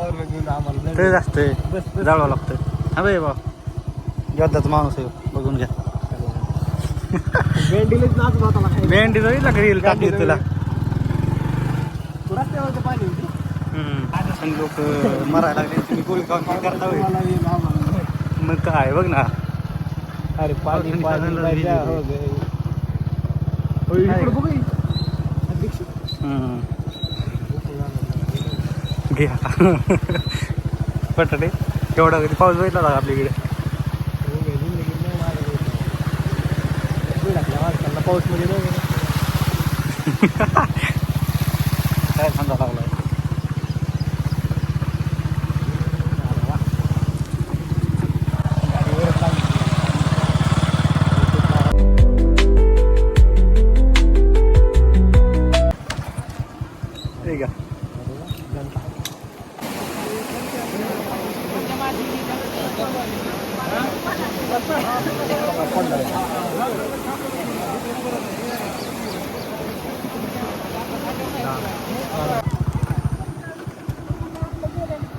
Power घेऊन आम्हाला ते जास्त आहे. बस बस. जाळवावं लागतं हा बाई बा योद्धाचा माणूस आहे बघून घ्या. भेंडी जाईल ना रील टाकली तुला. लोक मरायला लागले तुम्ही गोळी करता. मग काय बघ ना. अरे पाणी पाणी. हो. बटाटे आता. बटाटे एवढा कधी पाऊस बघितला होता का आपल्या इकडे हो गं, काय सांगा लागला ठीक आहे. अरे वा, जनता.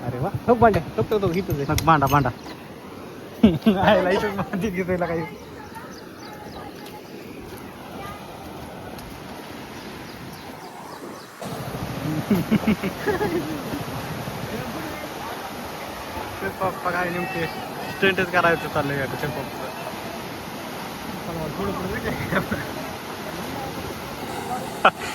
अरे वा ठोक भांड्या ठोक ठोक ठोक इथंच आहे. मग भांडा भांडा आयला पप्पा काय नेमके स्टेंटच करायचं चाललं या त्याच्या पप्पा